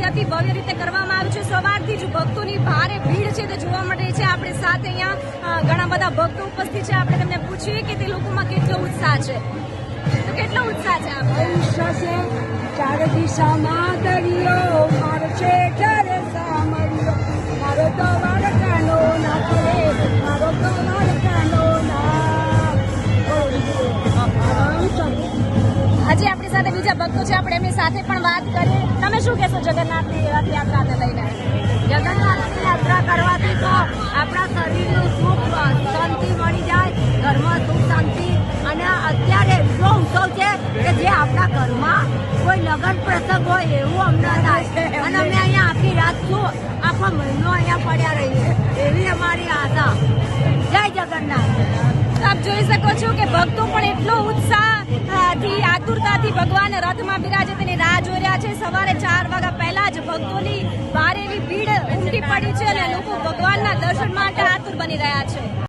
ભવ્યથી અતિ ભવ્ય રીતે કરવામાં આવ્યું છે. સવારથી જ ભક્તોની ભારે ભીડ છે તે જોવા મળે છે. આપણે સાથે અહીંયા ઘણા બધા ભક્તો ઉપસ્થિત છે. આપણે તેમને પૂછીએ કે તે લોકોમાં કેટલો ઉત્સાહ છે. તો કેટલો ઉત્સાહ છે આપણે ઉત્સાહ છે ચાર દિશામાં દરિયો મારો છે ઘરે સામરિયો મારો તો વાળકાનો નાથ ભક્તો છે, આપણે એમની સાથે પણ વાત કરી. તમે શું કહેશો, જગન્નાથની રથયાત્રાને લઈને? જગન્નાથની યાત્રા કરવાથી તો આપણા શરીરનું સુખ, શાંતિ મળી જાય, ઘરમાં સુખ, શાંતિ. અને અત્યારે એટલો ઉત્સવ છે કે જે આપણા ઘરમાં કોઈ લગ્ન પ્રસંગ હોય એવું અમને થાય અને અમે અહીંયા આખી રાત શું આખો મહિનો અહીંયા પડ્યા રહીએ. એવી અમારી આશા. જય જગન્નાથ. આપ જોઈ શકો છો કે ભક્તો પણ એટલો ભગવાન રથમાં બિરાજે તેની રાહ જોઈ રહ્યા છે. સવારે ચાર વાગ્યા પહેલા જ ભક્તોની ભારે ભીડ ઉમટી પડી છે અને લોકો ભગવાનના દર્શન માટે આતુર બની રહ્યા છે.